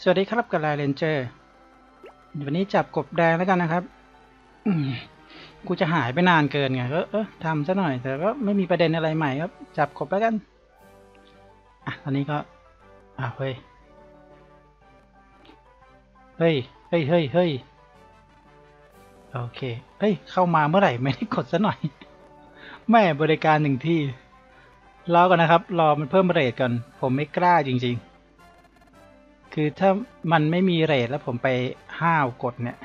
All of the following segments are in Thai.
สวัสดีครับกับไลเรนเจอร์วันนี้จับกบแดงแล้วกันนะครับกูจะหายไปนานเกินไงก็เออทำซะหน่อย แต่ก็ไม่มีประเด็นอะไรใหม่ครับ จับกบแล้วกันอะตอนนี้ก็อะเฮ้ยเฮ้ยเฮ้ยเฮ้ยเฮ้ยโอเคเฮ้ยเข้ามาเมื่อไหร่ไม่ได้กดซะหน่อยแม่บริการหนึ่งที่รอก่อนนะครับ รอมันเพิ่มเรทก่อน ผมไม่กล้าจริง ๆ คือถ้ามันไม่มีเรทแล้วผมไปห้าวกดเนี่ย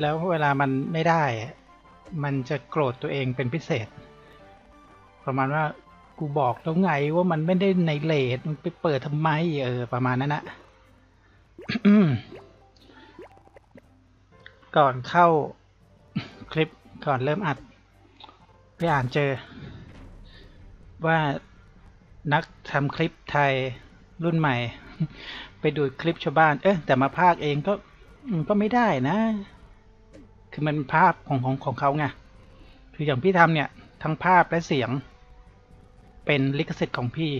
แล้วเวลามันไม่ได้ มันจะโกรธตัวเองเป็นพิเศษ ประมาณว่ากูบอกแล้วไงว่ามันไม่ได้ในเรทมันไปเปิดทำไม เออ ประมาณนั้นนะก่อนเข้าคลิปก่อนเริ่มอัด ไปอ่านเจอ ว่านักทำคลิปไทย รุ่นใหม่ ไปดูคลิปชาวบ้าน เอ๊ะแต่มาภาคเองก็ก็ไม่ได้นะ คือมันภาพของของของเขาไงคืออย่างพี่ทำเนี่ย ทั้งภาพและเสียง เป็นลิขสิทธิ์ของพี่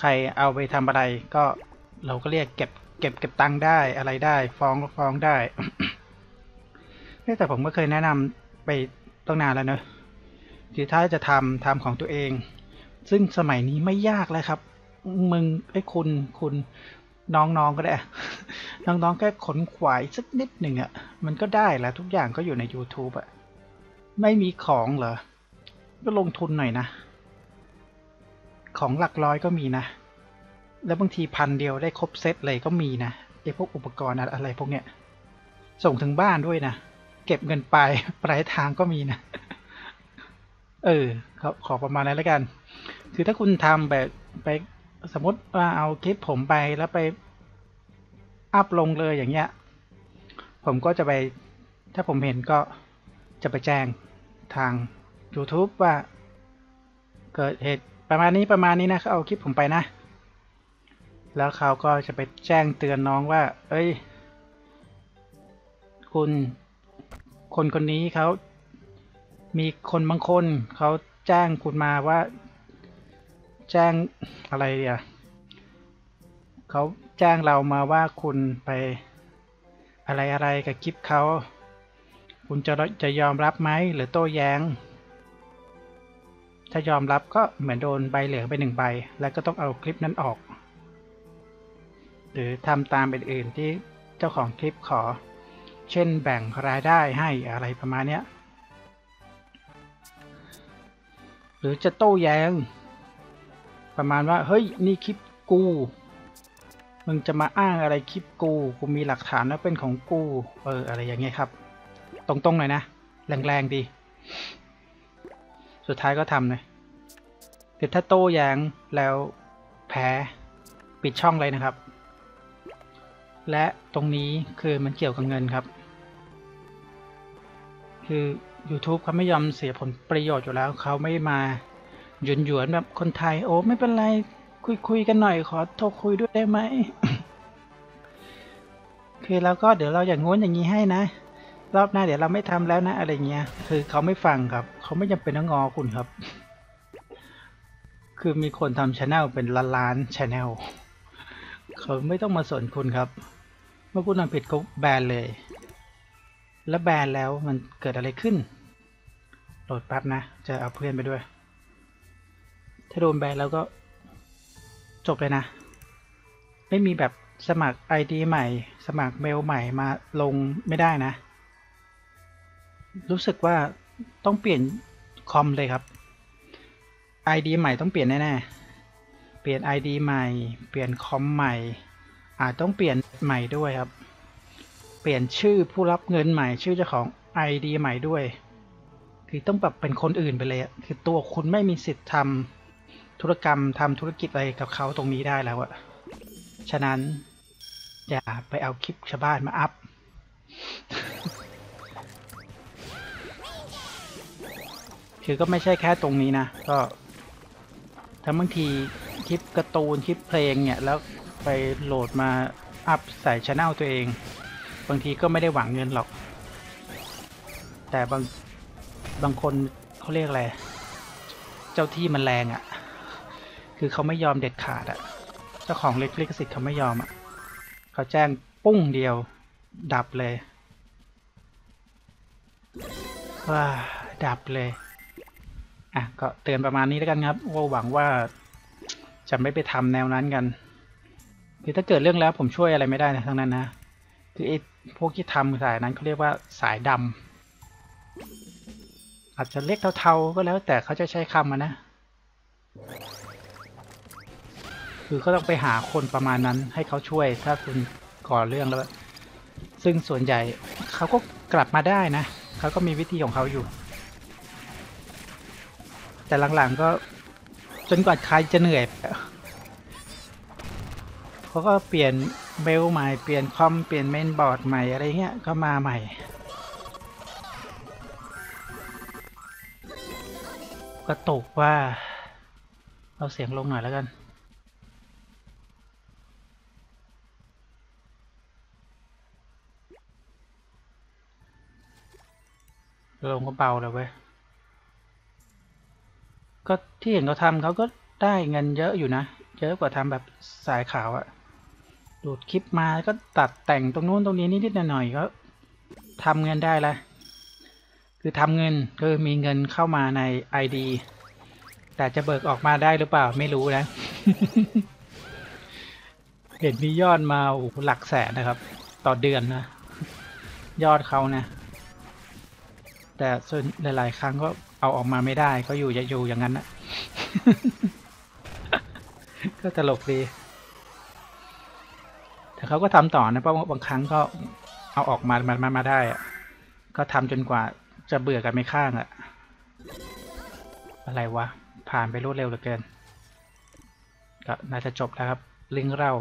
ใครเอาไปทำอะไรก็เราก็เรียกเก็บเก็บเก็บตังค์ได้อะไรได้ฟ้องก็ฟ้องได้แต่ผมก็เคยแนะนำไปตั้งนานแล้วเนอะคือถ้าจะทำทำของตัวเอง ซึ่งสมัยนี้ไม่ยากแล้วครับ มึงไอ้คุณคุณน้องๆก็ได้ น้องๆแค่ขนขวายสักนิดหนึ่งอะ่ะ มันก็ได้แล้วทุกอย่างก็อยู่ใน YouTube อะ่ะ ไม่มีของเหรอ ก็ลงทุนหน่อยนะ ของหลักร้อยก็มีนะ แล้วบางทีพันเดียวได้ครบเซตเลยก็มีนะไอ้พวกอุปกรณ์อะไรพวกเนี้ย ส่งถึงบ้านด้วยนะ เก็บเงินปลายปลายทางก็มีนะ เออขอขอประมาณนั้นแล้วกัน คือถ้าคุณทำแบบไปสมมติว่าเอาคลิปผมไปแล้วไปอัพลงเลยอย่างเงี้ย ผมก็จะไป ถ้าผมเห็นก็จะไปแจ้งทาง YouTube ว่า เกิดเหตุประมาณนี้ประมาณนี้นะเขาเอาคลิปผมไปนะ แล้วเขาก็จะไปแจ้งเตือนน้องว่า เอ้ย คุณคนคนนี้เขามีคนบางคนเขาแจ้งคุณมาว่า แจ้งอะไรเดียเขาแจ้งเรามาว่าคุณไปอะไรอะไรกับคลิปเขา คุณจะจะยอมรับไหมหรือโต้แย้ง ถ้ายอมรับก็เหมือนโดนใบเหลืองไปหนึ่งใบ แล้วก็ต้องเอาคลิปนั้นออก หรือทำตามเป็นอื่นที่เจ้าของคลิปขอ เช่นแบ่งรายได้ให้อะไรประมาณเนี้ย หรือจะโต้แย้ง ประมาณว่า เฮ้ย นี่คลิปกู มึงจะมาอ้างอะไรคลิปกู กูมีหลักฐานว่าเป็นของกู เออ อะไรอย่างเงี้ยครับ ตรงๆหน่อยนะ แรงๆดี สุดท้ายก็ทำเลยคือถ้าโต้แย้งแล้วแพ้ปิดช่องเลยนะครับ และตรงนี้คือมันเกี่ยวกับเงินครับ คือ YouTube เขาไม่ยอมเสียผลประโยชน์อยู่แล้ว เขาไม่มา หยวนหยวนแบบคนไทย โอ้ไม่เป็นไร คุยคุยกันหน่อยขอโทรคุยด้วยได้ไหมคือแล้วก็เดี๋ยวเราอย่างง้นอย่างนี้ให้นะ รอบหน้าเดี๋ยวเราไม่ทำแล้วนะ อะไรเงี้ย คือเขาไม่ฟังครับเขาไม่จำเป็นต้องงอคุณครับ คือมีคนทำช anel เป็นล้านล้านช anel เขาไม่ต้องมาสนคุณครับ เมื่อคุณทำผิดก็แบนเลย แล้วแบนแล้วมันเกิดอะไรขึ้นโหลดแป๊บนะ จะเอาเพื่อนไปด้วย ถ้าโดนแบนแล้วก็จบเลยนะ ไม่มีแบบสมัคร ID ใหม่ สมัครเมลใหม่มาลงไม่ได้นะ รู้สึกว่าต้องเปลี่ยนคอมเลยครับ ID ใหม่ต้องเปลี่ยนแน่ๆ เปลี่ยน ID ใหม่ เปลี่ยนคอมใหม่ อาจต้องเปลี่ยนใหม่ด้วยครับ เปลี่ยนชื่อผู้รับเงินใหม่ ชื่อเจ้าของ ID ใหม่ด้วย คือต้องแบบเป็นคนอื่นไปเลย คือตัวคุณไม่มีสิทธิ์ทำ ธุรกรรมทำธุรกิจอะไรกับเขาตรงนี้ได้แล้วอะฉะนั้น อย่าไปเอาคลิปชาวบ้านมาอัพ คือก็ไม่ใช่แค่ตรงนี้นะ ก็ถ้าบางทีคลิปการ์ตูนคลิปเพลงเนี่ย แล้วไปโหลดมาอัพใส่ช anel ตัวเอง บางทีก็ไม่ได้หวังเงินหรอก แต่บางบางคนเขาเรียกอะไร เจ้าที่มันแรงอะ่ะ คือเขาไม่ยอมเด็ดขาดอะ่ะเจ้าของเล็กลิขสิทธิ์เขาไม่ยอมอะเขาแจ้งปุ้งเดียวดับเลยว้าดับเลยอะก็เตือนประมาณนี้แล้วกันครับว่าหวังว่าจะไม่ไปทำแนวนั้นกันคือถ้าเกิดเรื่องแล้วผมช่วยอะไรไม่ได้นะทั้งนั้นนะคือไอ้พวกที่ทำสายนั้นเขาเรียกว่าสายดำอาจจะเล็กเทาๆก็แล้วแต่เขาจะใช้คำนะ คือก็ต้องไปหาคนประมาณนั้นให้เขาช่วยถ้าคุณก่อเรื่องแล้ว ซึ่งส่วนใหญ่เขาก็กลับมาได้นะเขาก็มีวิธีของเขาอยู่ แต่หลังๆก็จนกว่าใครจะเหนื่อยเขาก็เปลี่ยนเบลใหม่เปลี่ยนคอมเปลี่ยนเมนบอร์ดใหม่อะไรเงี้ยก็มาใหม่ก็ตกว่า เอาเสียงลงหน่อยแล้วกัน ลงก็เบาเลยเว้ย ก็ที่เห็นเขาทำเขาก็ได้เงินเยอะอยู่นะ เยอะกว่าทำแบบสายขาวอะดูดคลิปมาก็ตัดแต่งตรงนู้นตรงนี้นิดๆหน่อยๆก็ทำเงินได้ละคือทำเงินคือมีเงินเข้ามาใน ID แต่จะเบิกออกมาได้หรือเปล่าไม่รู้นะ เห็นมียอดมาโอ้หลักแสนนะครับ ต่อเดือนนะ ยอดเขานะ แต่ส่วนหลาย ๆ ครั้งก็เอาออกมาไม่ได้ ก็อยู่จะอยู่อย่างนั้นนะก็ตลกดี แต่เขาก็ทำต่อนะเพราะบางครั้งก็เอาออกมามามามาได้อะก็ทำจนกว่าจะเบื่อกันไม่ข้างอะอะไรวะ ผ่านไปรวดเร็วเหลือเกินก็น่าจะจบแล้วครับ ลิงเรา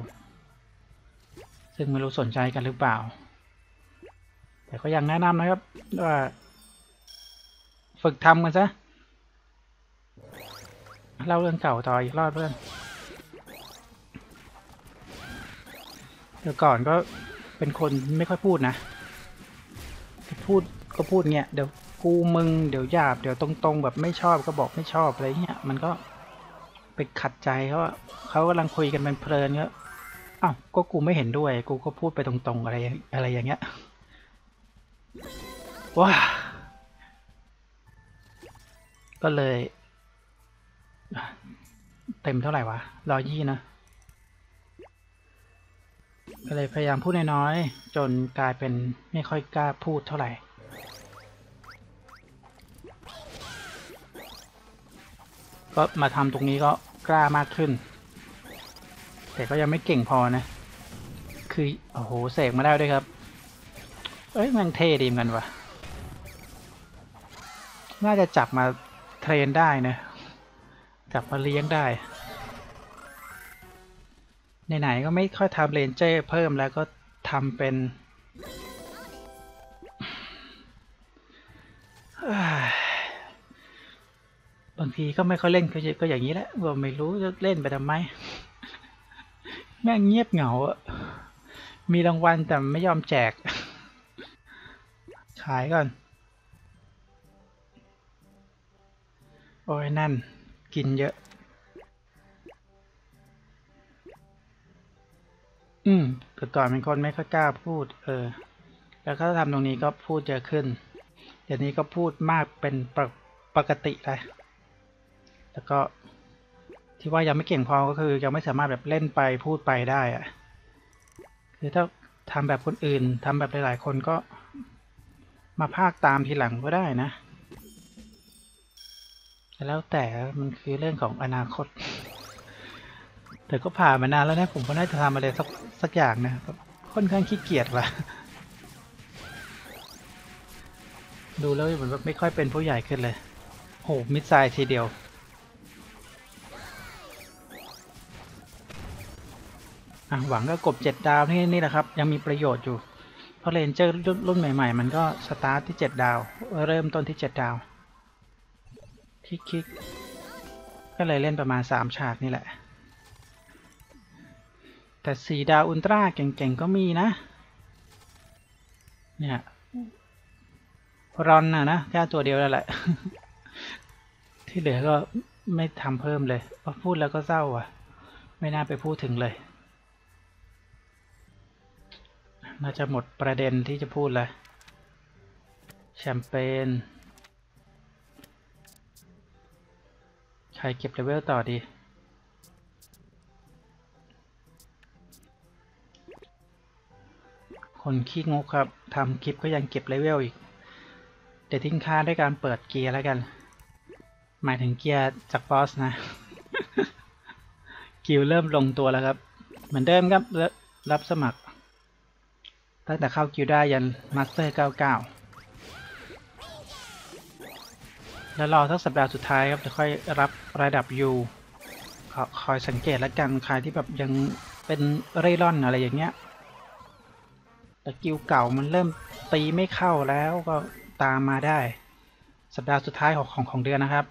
ซึ่งไม่รู้สนใจกันหรือเปล่า แต่ก็ยังแนะนำนะครับว่า ฝึกทำกันซะเล่าเรื่องเก่าต่ออีกรอบเพื่อนเดี๋ยวก่อนก็เป็นคนไม่ค่อยพูดนะพูดก็พูดเงี้ยเดี๋ยวกูมึงเดี๋ยวหยาบเดี๋ยวตรงๆ แบบไม่ชอบก็บอกไม่ชอบอะไรเงี้ยมันก็ไปขัดใจเขาเขากำลังคุยกันเป็นเพลินก็อ้าวก็กูไม่เห็นด้วย กูก็พูดไปตรงๆอะไรอะไรอย่างเงี้ยว้า ก็เลย เต็มเท่าไหร่วะร้อยยี่นะ ก็เลยพยายามพูดน้อยๆ จนกลายเป็นไม่ค่อยกล้าพูดเท่าไหร่ก็มาทำตรงนี้ก็กล้ามากขึ้น แต่ก็ยังไม่เก่งพอนะ คือ โอ้โห เสกมาได้ด้วยครับ เอ้ยมันเท่ดีมกันวะน่าจะจับมา เทรนได้นะจับมาเลี้ยงได้ไหนๆก็ไม่ค่อยทำเลนเจอร์เพิ่มแล้วก็ทำเป็นบางทีก็ไม่ค่อยเล่นก็ก็อย่างนี้แหละว่าไม่รู้จะเล่นไปทำไม แม่งเงียบเหงาอะมีรางวัลแต่ไม่ยอมแจก ขายก่อน โอ้ยนั่น กินเยอะ อืมแต่ก่อนเป็นคนไม่ค่อยกล้าพูด เออ แล้วก็ทำตรงนี้ก็พูดเยอะขึ้น เดี๋ยวนี้ก็พูดมากเป็นปกปกติเลยแล้วก็ที่ว่ายังไม่เก่งพอก็คือยังไม่สามารถแบบเล่นไปพูดไปได้อะคือถ้าทำแบบคนอื่นทำแบบหลายๆ คนก็มาภาคตามทีหลังก็ได้นะ แล้วแต่มันคือเรื่องของอนาคต แต่ก็ผ่านมานานแล้วนะ ผมก็น่าจะทำอะไรสักสักอย่างนะค่อนข้างขี้เกียจว่ะ ดูแล้วเหมือนแบบไม่ค่อยเป็นผู้ใหญ่ขึ้นเลย โหมิดไซล์ทีเดียวอะหวังก็กบเจ็ดดาวนี่นี่แหละครับ ยังมีประโยชน์อยู่ เพราะเรนเจอร์รุ่นใหม่ ๆ มันก็สตาร์ทที่เจ็ดดาว เริ่มต้นที่เจ็ดดาว คลิกๆก็เลยเล่นประมาณสามฉากนี่แหละ แต่สี่ดาวอุลตร้าเก่งๆ ก็มีนะ เนี่ยรอนนะนะ แค่ตัวเดียวแล้วแหละ ที่เหลือก็ไม่ทำเพิ่มเลยพอพูดแล้วก็เศร้าอะ ไม่น่าไปพูดถึงเลยน่าจะหมดประเด็นที่จะพูดเลยแชมเปญ รเก็บเลเวลต่อดีคนขี้งกครับทำคลิปก็ยังเก็บเลเวลอีกเดี๋ยวทิ้งค่าด้วยการเปิดเกียร์แล้วกัน หมายถึงเกียร์จากบอสนะ กิลเริ่มลงตัวแล้วครับ เหมือนเดิมครับรับรับสมัคร ตั้งแต่เข้ากิลได้ยันมาสเตอร์ 99 แล้วรอสักสัปดาห์สุดท้ายครับจะค่อยรับระดับ U ขอคอยสังเกตแล้วกันใครที่แบบยังเป็นเร่ร่อนอะไรอย่างเงี้ยแต่กิลเก่ามันเริ่มตีไม่เข้าแล้วก็ตามมาได้ สัปดาห์สุดท้ายของของของเดือนนะครับ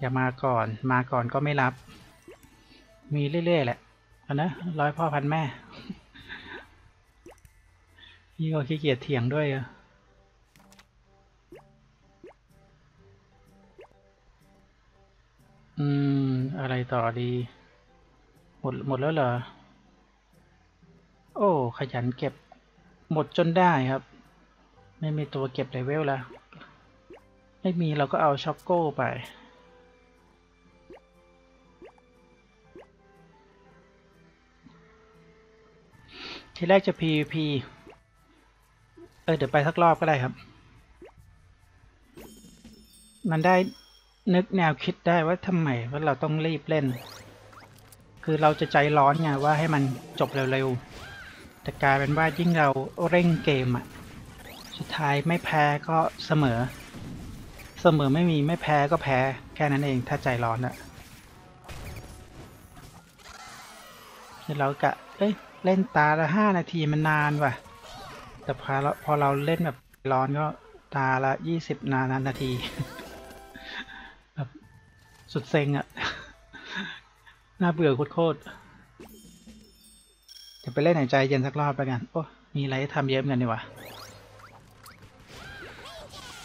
อย่ามาก่อนมาก่อนก็ไม่รับ มีเรื่อยๆแหละอันนะร้อยพ่อพันแม่พี่ก็ขี้เกียจเถียงด้วยอะ อืม อะไรต่อดี หมดหมดแล้วเหรอ โอ้ ขยันเก็บ หมดจนได้ครับ ไม่มีตัวเก็บเลเวลแล้ว ไม่มีเราก็เอาช็อกโก้ไปทีแรกจะ PVP เออ เดี๋ยวไปสักรอบก็ได้ครับ มันได้ นึกแนวคิดได้ว่าทำไมว่าเราต้องรีบเล่น คือเราจะใจร้อนไงว่าให้มันจบเร็วๆแต่กลายเป็นว่ายิ่งเราเร่งเกมอะสุดท้ายไม่แพ้ก็เสมอ เสมอไม่มีไม่แพ้ก็แพ้แค่นั้นเองถ้าใจร้อนอะคือเรากะเอ้ยเล่นตาละห้านาทีมันนานว่ะ แต่พอเราพอเราเล่นแบบร้อนก็ตาละยี่สิบนานนาที สุดเซ็งอะน่าเบื่อโคตรๆจะไปเล่นหายใจเย็นสักรอบไปกัน โอ้ มีอะไรให้ทำเยอะเหมือนกันดีวะ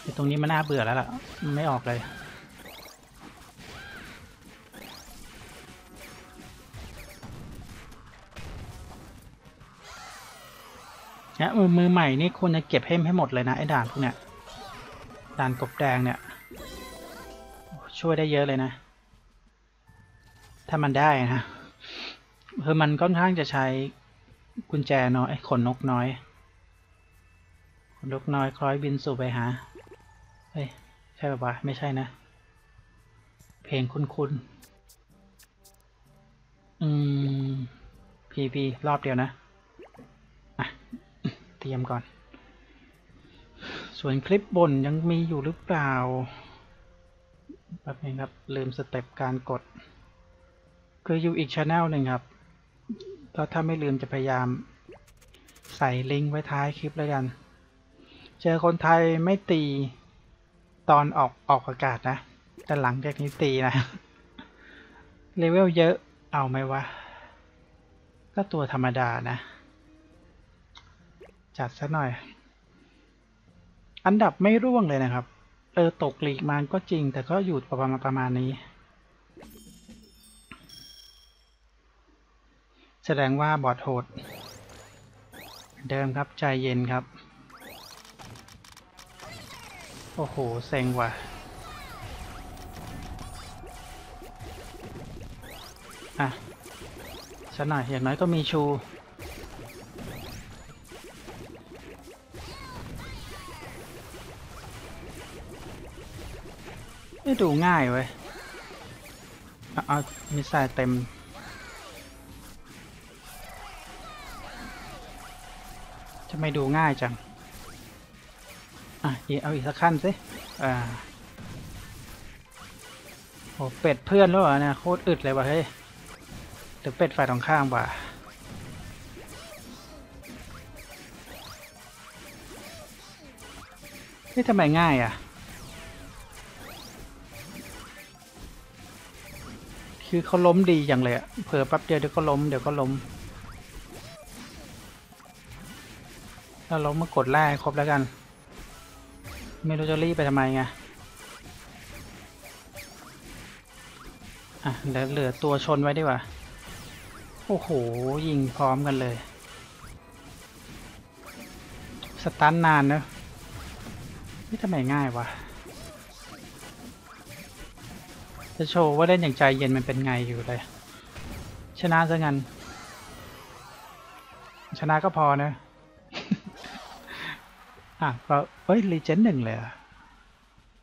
ไอ้ตรงนี้มันน่าเบื่อแล้วล่ะ ไม่ออกเลยเนี่ยมือมือใหม่นี่ควรจะเก็บให้ให้หมดเลยนะ ไอ้ด่านพวกเนี้ย ด่านกบแดงเนี่ย ช่วยได้เยอะเลยนะ ถ้ามันได้นะคือมันค่อนข้างจะใช้กุญแจน้อยขนนกน้อยขนนกน้อยคล้อยบินสู่ไปหาเฮ้ยใช่ป่าวะไม่ใช่นะ เพลงคุ้นๆอืมพีพีรอบเดียวนะอะเตรียมก่อน ส่วนคลิปบนยังมีอยู่หรือเปล่า แป๊บนึงครับ ลืมสเต็ปการกด คืออยู่อีกช anel หนึ่งครับก็ถ้าไม่ลืมจะพยายามใส่ลิงก์ไว้ท้ายคลิปแล้วกัน เจอคนไทยไม่ตีตอนออกออกอากาศนะ แต่หลังจากนี้ตีนะ เลเวลเยอะเอาไหมวะ ก็ตัวธรรมดานะ จัดซะหน่อย อันดับไม่ร่วงเลยนะครับ ออตกหลีกมันก็จริง แต่ก็อยู่ประมาณประมาณนี้ แสดงว่าบอดโหด เดิมครับใจเย็นครับ โอ้โหเซ็งว่ะอะสักหน่อยอย่างน้อยก็มีชู ดูง่ายเว้ยเอามิสไซล์เต็ม จะไม่ดูง่ายจัง อะเอาอีกสักขั้นสิ อ่าโหเป็ดเพื่อนแล้วเหรอเนี่ยโคตรอึดเลยว่ะเฮ้ยเดี๋ยวเป็ดฝ่ายตรงข้ามว่ะนี่ทำไมง่ายอะ คือเขาล้มดีอย่างเลยอะเผลอแป๊บเดียวเดี๋ยวก็ล้มเดี๋ยวก็ล้มถ้าล้มมากดแรกครบแล้วกัน ไม่รู้จะรีบไปทำไมไงออะเหลือเหลือตัวชนไว้ดีกว่า โอ้โห ยิงพร้อมกันเลย สตันนานเนอะนี่ทำไมง่ายวะ จะโชว์ว่าเล่นอย่างใจเย็นมันเป็นไงอยู่เลย ชนะซะงั้น ชนะก็พอนะอะก็เฮ้ยรีเจนหนึ่งเลยอะ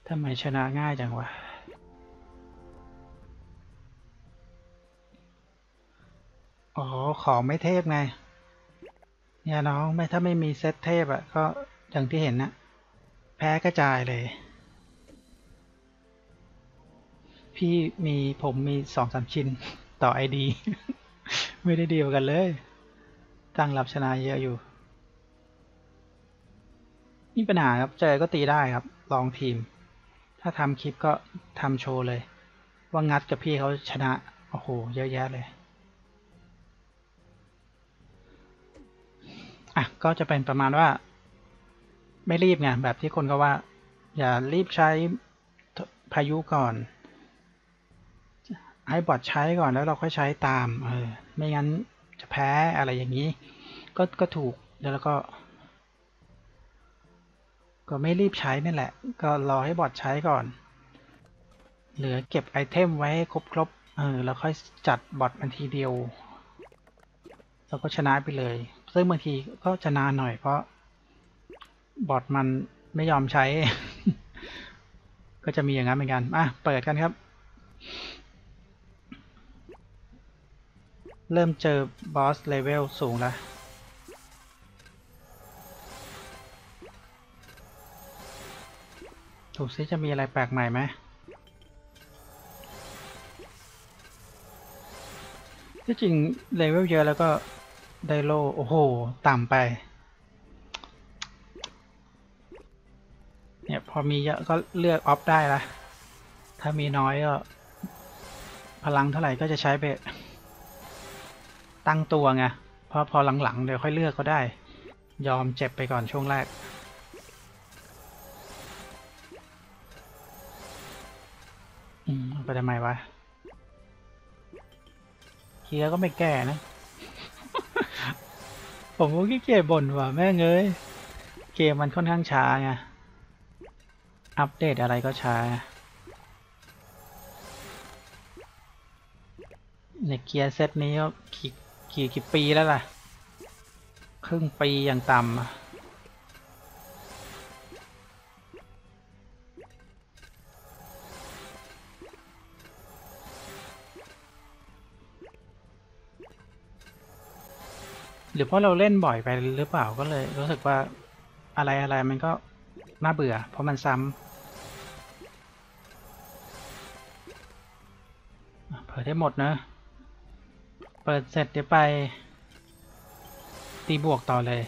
ทำไมชนะง่ายจังวะอ๋อของไม่เทพไงเนี่ยน้องไม่ถ้าไม่มีเซตเทพอะก็อย่างที่เห็นนะแพ้กระจายเลย พี่มีผมมีสองสามชิ้นต่อไอดีไม่ได้เดีลกันเลย ตั้งรับชนะเยอะอยู่นี่ปัญหาครับเจอก็ตีได้ครับ ลองทีม ถ้าทำคลิปก็ทำโชว์เลย ว่างัดกับพี่เขาชนะ โอ้โห เยอะแยะเลยอะก็จะเป็นประมาณว่า ไม่รีบไงแบบที่คนก็ว่า อย่ารีบใช้พายุก่อน ให้บอทใช้ก่อนแล้วเราค่อยใช้ตามเออไม่งั้นจะแพ้อะไรอย่างนี้ ก็ก็ถูกแล้วก็ ก็ไม่รีบใช้นั่นแหละ ก็รอให้บอทใช้ก่อน เหลือเก็บไอเทมไว้ให้ครบๆเออแล้วค่อยจัดบอทมันทีเดียวแล้วก็ชนะไปเลย ซึ่งบางทีก็จะนานหน่อยเพราะบอทมันไม่ยอมใช้ ก็จะมีอย่างนั้นเหมือนกันอะเปิดกันครับ เริ่มเจอบอสเลเวลสูงแล้วถูกซิจะมีอะไรแปลกใหม่ไหมที่จริงเลเวลเยอะแล้วก็ได้โลโอ้โห ต่ำไป เนี่ยพอมีเยอะก็เลือกออฟได้ละถ้ามีน้อยก็ พลังเท่าไหร่ก็จะใช้ไป ตั้งตัวไงเพราะพอหลังๆเดี๋ยวค่อยเลือกก็ได้ ยอมเจ็บไปก่อนช่วงแรก อืมไปทำไมวะเคียก็ไม่แก่นะ ผมก็ขี้เกียจบ่นว่ะแม่เอ้ยเกมมันค่อนข้างช้าไง อัปเดตอะไรก็ช้าในเกียร์เซตนี้ก็กี่ กี่กี่ปีแล้วล่ะ ครึ่งปีอย่างต่ำหรือเพราะเราเล่นบ่อยไปหรือเปล่าก็เลย รู้สึกว่าอะไรอะไรมันก็น่าเบื่อ เพราะมันซ้ำเปิดได้หมดนะ เปิดเสร็จเดี๋ยวไป ตีบวกต่อเลย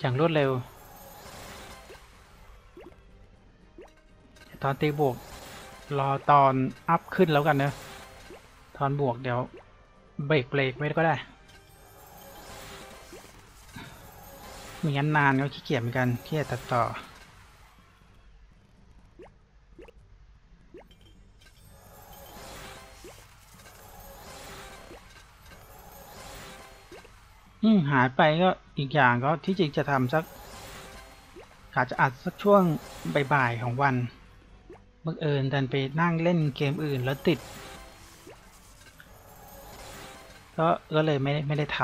อย่างรวดเร็ว ตอนตีบวก รอตอนอัพขึ้นแล้วกันเนะตอนบวกเดี๋ยว เบรกเบรกไว้ก็ได้ไม่งั้นนานก็ขี้เกียจเหมือนกันที่จะตัดต่อ หายไปก็อีกอย่างก็ที่จริงจะทำสักอาจจะอัดสักช่วงบ่ายๆของวันบังเอิญดันไปนั่งเล่นเกมอื่นแล้วติด ก็ก็เลยไม่ไม่ได้ท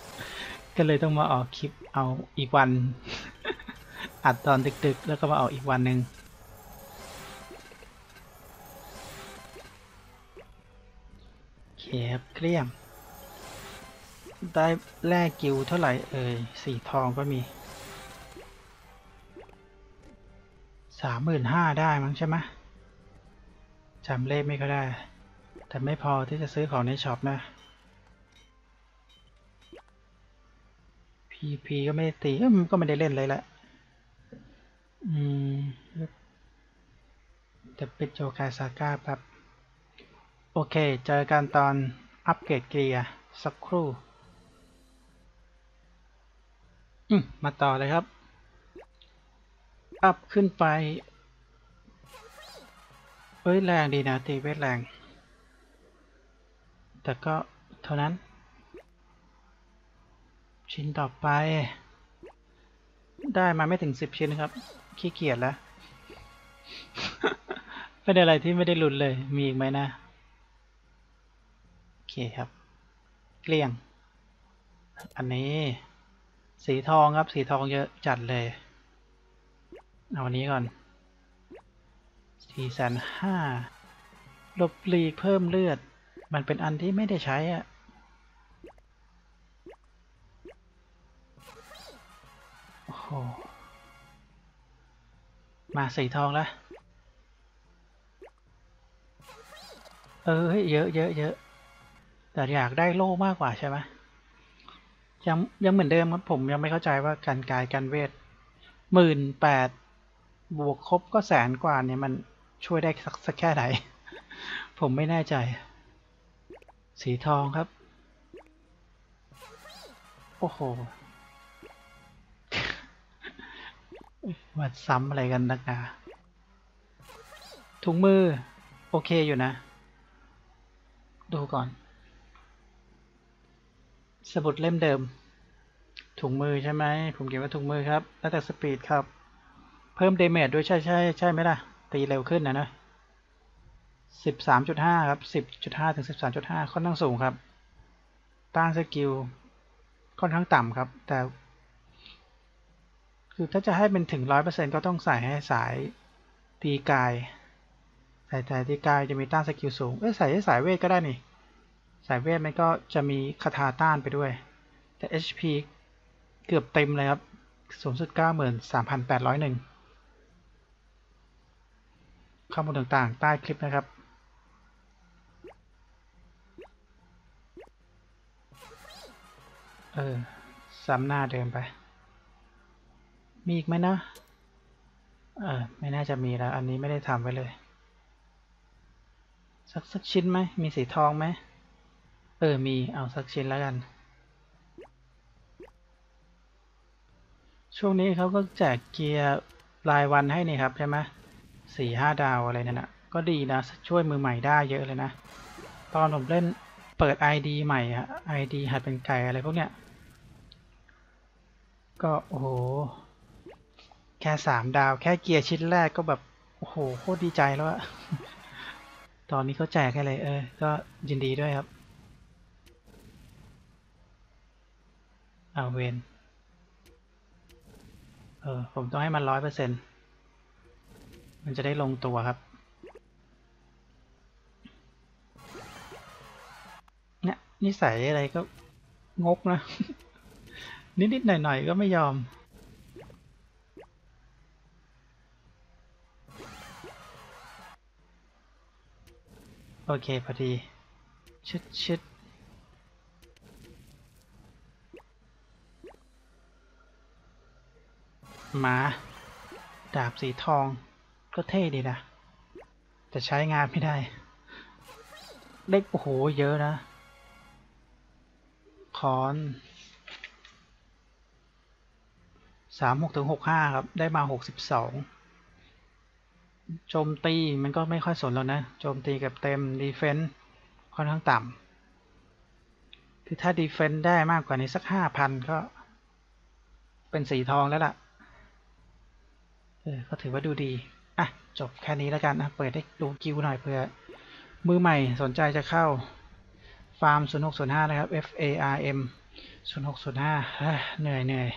ำก็เลยต้องมาออกคลิปเอาอีกวัน อัดตอนดึกๆ แล้วก็มาออกอีกวันหนึ่งเคครับเกลี้ยง ได้แลกกิวเท่าไหร่เอ่ยสีทองก็มีสามหมื่นห้าได้มั้งใช่ไหมจำเลขไม่ก็ได้ แต่ไม่พอที่จะซื้อของในช็อปนะพีพีก็ไม่ได้ตีเอ้มันก็ไม่ได้เล่นเลยแหละ อืมจะปิดโจกายซาก้าแบบโอเค เจอกันตอนอัปเกรดเกียร์สักครู่ อื มาต่อเลยครับ อัพขึ้นไป เอ้ย แรงดีนะ ตีเวทแรง แต่ก็เท่านั้น ชิ้นต่อไป ได้มาไม่ถึงสิบชิ้นครับ ขี้เกียจแล้วเป็นอะไรที่ไม่ได้หลุ้นเลย มีอีกไหมนะ โอเคครับ เกลี้ยง อันนี้ สีทองครับ สีทองเยอะจัดเลย เอาอันนี้ก่อนสี่แสนห้าลบหลีกเพิ่มเลือด มันเป็นอันที่ไม่ได้ใช้อะโอ้โหมาสีทองแล้วเออเฮ้ยเยอะเยอะเยอะแต่อยากได้โล่มากกว่าใช่ไหม ยังยังเหมือนเดิมครับผมยังไม่เข้าใจว่าการกายการเวทหมื่นแปดบวกครบก็แสนกว่าเนี่ยมันช่วยได้สักสักแค่ไหน ผมไม่แน่ใจ สีทองครับ โอ้โหมาซ้ำอะไรกันนักหนาถุงมือ โอเคอยู่นะ ดูก่อน สมุดเล่มเดิม ถุงมือใช่ไหม ผมเขียนว่าถุงมือครับ แล้วแต่สปีดครับ เพิ่มเดเมจด้วยใช่ใช่ใช่ไหมล่ะ ตีเร็วขึ้นนะนะสิบสามจุดห้าครับสิบจุดห้าถึงสิบสามจุดห้าค่อนข้างสูงครับ ต้านสกิลค่อนข้างต่ำครับ แต่ คือถ้าจะให้เป็นถึงร้อยเปอร์เซ็นก็ต้องใส่ให้สายตีกาย สายสายตีกายจะมีต้านสกิลสูง เอ้ยใส่ให้สายเวทก็ได้นี่ สายเวทมันก็จะมีคาถาต้านไปด้วย แต่ HP เกือบเต็มเลยครับสูงสุดเก้าหมื่นสามพันแปดร้อยหนึ่งข้อมูลต่างๆ ใต้คลิปนะครับ เออซ้ำหน้าเดิมไป มีอีกไหมนะ เออ ไม่น่าจะมีแล้ว อันนี้ไม่ได้ทำไว้เลย สักสักชิ้นไหม มีสีทองไหม เออ มี เอาสักชิ้นแล้วกัน ช่วงนี้เขาก็แจกเกียร์รายวันให้นี่ครับใช่ไหมสี่ห้าดาวอะไรนั่นนะก็ดีนะ ช่วยมือใหม่ได้เยอะเลยนะ ตอนผมเล่นเปิด ID ใหม่อะ ID หัดเป็นไก่อะไรพวกเนี้ย ก็ โอ้โห แค่สามดาว แค่เกียร์ชิ้นแรกก็แบบ โอ้โห โคตรดีใจแล้วอะตอนนี้เขาแจกให้เลย เออ ก็ยินดีด้วยครับ เอาเวนเออ ผมต้องให้มันร้อยเปอร์เซ็นต์มันจะได้ลงตัวครับ เนี่ยนิสัยอะไรก็งกนะ นิด ๆ หน่อย ๆ ก็ไม่ยอม โอเค พอดี ชิดชิด หมา ดาบสีทอง ก็เท่ดีนะ แต่ใช้งานไม่ได้ เล็กโอ้โหเยอะนะคอนสามหกถึงหกห้าครับ ได้มาหกสิบสองโจมตีมันก็ไม่ค่อยสนแล้วนะ โจมตีกับเต็มดีเฟนส์ค่อนข้างต่ำคือถ้าดีเฟนส์ได้มากกว่านี้สักห้าพันก็เป็นสีทองแล้วล่ะ ออก็ถือว่าดูดี อะ จบแค่นี้แล้วกันนะ เปิดได้ดูกิวหน่อยเพื่อ มือใหม่สนใจจะเข้า ฟาร์ม 0605 นะครับ F A R M 0605เฮ้ยเหนื่อยเหนื่อย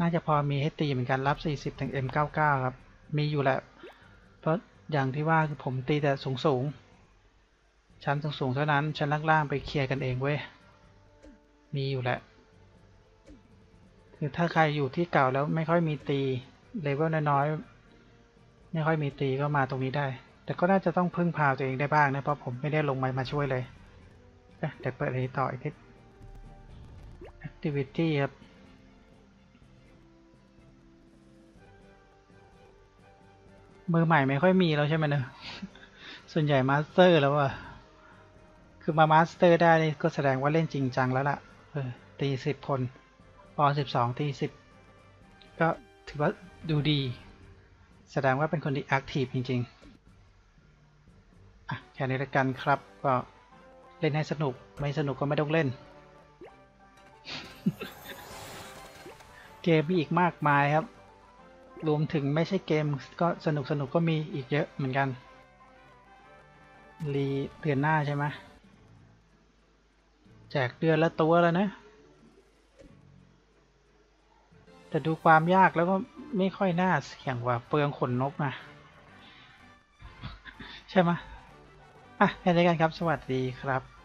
น่าจะพอมีให้ตีเหมือนกันรับ 40 ถึง M99 ครับ มีอยู่แหละ เพราะอย่างที่ว่าคือผมตีแต่สูงสูงๆชั้นสูงสูงๆเท่านั้น ชั้นล่างๆไปเคลียร์กันเองเว้ย มีอยู่แหละ คือถ้าใครอยู่ที่เก่าแล้วไม่ค่อยมีตี เลเวลน้อยๆไม่ค่อยมีตีก็มาตรงนี้ได้ แต่ก็น่าจะต้องพึ่งพาตัวเองได้บ้างนะเพราะผมไม่ได้ลงมามาช่วยเลยเอ๊ะเดี๋ยวเปิดอะไรต่ออีกนิด activity ครับมือใหม่ไม่ค่อยมีแล้วใช่ไหมเนอะส่วนใหญ่มาสเตอร์แล้วอะคือมามาสเตอร์ได้ก็แสดงว่าเล่นจริงจังแล้วล่ะตีสิบคนปอสิบสองตีสิบก็ ถือว่าดูดี แสดงว่าเป็นคนที่แอคทีฟจริงค่นี้ละกันครับก็เล่นให้สนุกไม่สนุกก็ไม่ต้องเล่น เกมมีอีกมากมายครับ รวมถึงไม่ใช่เกมก็สนุกสนุกก็มีอีกเยอะเหมือนกันรีเดือนหน้าใช่ไหมแจกเดือนละตัวแล้วนะ แต่ดูความยากแล้วก็ไม่ค่อยน่าเสี่ยงกว่าเปลืองขนนกนะใช่ไหมอะแค่นี้กันครับ สวัสดีครับ